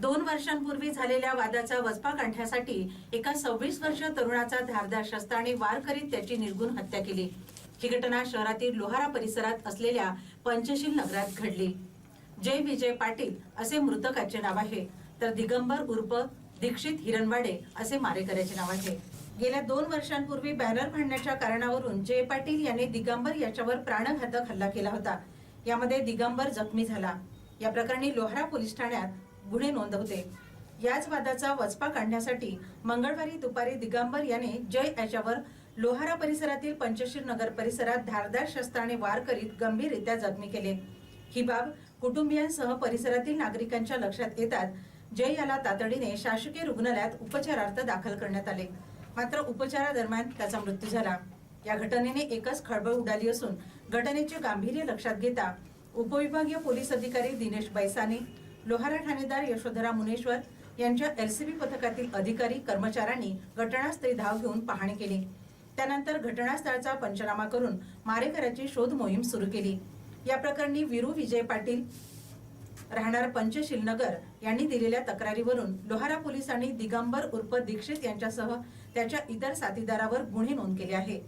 दोन वर्षांपूर्वी झालेल्या वादाचा वचपा काढण्यासाठी एका सव्वीस वर्ष तरुणाचा धारदार शस्त्राने वार करीत त्याची निर्गुण हत्या केली. ही घटना शहरातील लोहारा परिसरात असलेल्या पंचशील नगरात घडली. जय विजय पाटील असे मृतकाचे नाव आहे. तर दिगंबर उर्फ दीक्षित हिरणवाडे असे मारेकऱ्याचे नाव आहे. गेल्या दोन वर्षांपूर्वी बॅनर फाडण्याच्या कारणावरून जय पाटील यांनी दिगंबर याच्यावर प्राणघातक हल्ला केला होता. यामध्ये दिगंबर जखमी झाला. या प्रकरणी लोहारा पोलीस ठाण्यात गुन्हे नोंदवते याच वादाचा वचपा काढण्यासाठी मंगळवारी दुपारी दिगंबर याने जय याच्यावर लोहारा परिसरातील पंचशीर नगर परिसरात धारदार शस्त्राने वार करीत गंभीररित्या जखमी केले. ही बाब कुटुंबियांसह परिसरातील नागरिकांच्या लक्षात येतात जय याला तातडीने शासकीय रुग्णालयात उपचारार्थ दाखल करण्यात आले. मात्र उपचारादरम्यान त्याचा मृत्यू झाला. या घटनेने एकच खळबळ उडाली असून घटनेचे गांभीर्य लक्षात घेता उपविभागीय पोलीस अधिकारी दिनेश बैसाने लोहारा ठाणेदार यशोधरा मुनेश्वर यांच्या एलसीबी पथकातील अधिकारी कर्मचाऱ्यांनी घटनास्थळी धाव घेऊन पाहणी केली. त्यानंतर घटनास्थळाचा पंचनामा करून मारेकऱ्याची शोध मोहीम सुरू केली. या प्रकरणी विरू विजय पाटील राहणार पंचशील नगर यांनी दिलेल्या तक्रारीवरून लोहारा पोलिसांनी दिगंबर उर्फ दीक्षित यांच्यासह त्याच्या इतर साथीदारावर गुन्हे नोंद केले आहे.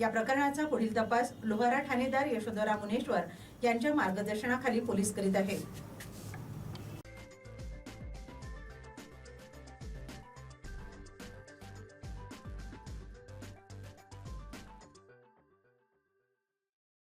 या प्रकरणाचा पुढील तपास लोहारा ठाणेदार यशोधरा मुनेश्वर यांच्या मार्गदर्शनाखाली पोलीस करीत आहे.